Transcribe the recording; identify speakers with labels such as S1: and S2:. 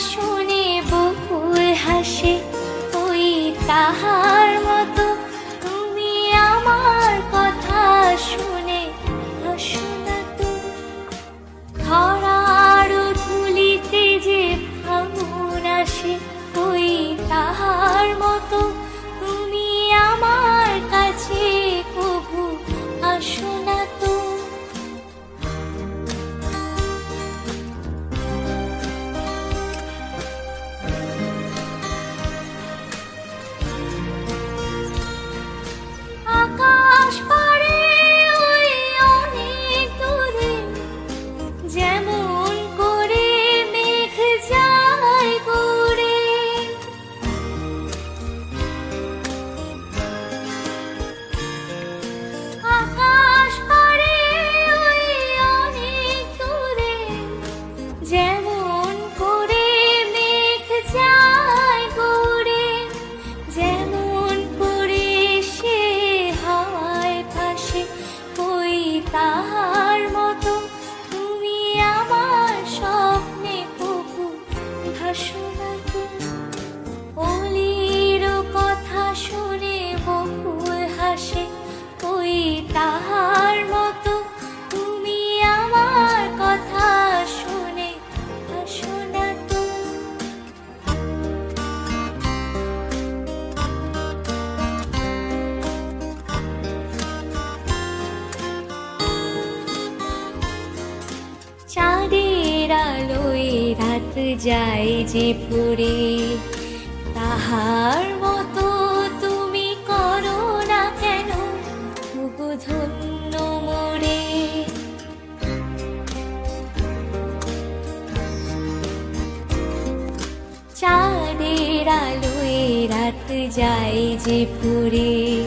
S1: 说。যায় যে ফুরে, তাহার মতো তুমি করো না কেন? ধন্য মোরে। চাঁদের আলোয় রাত যায় যে ফুরে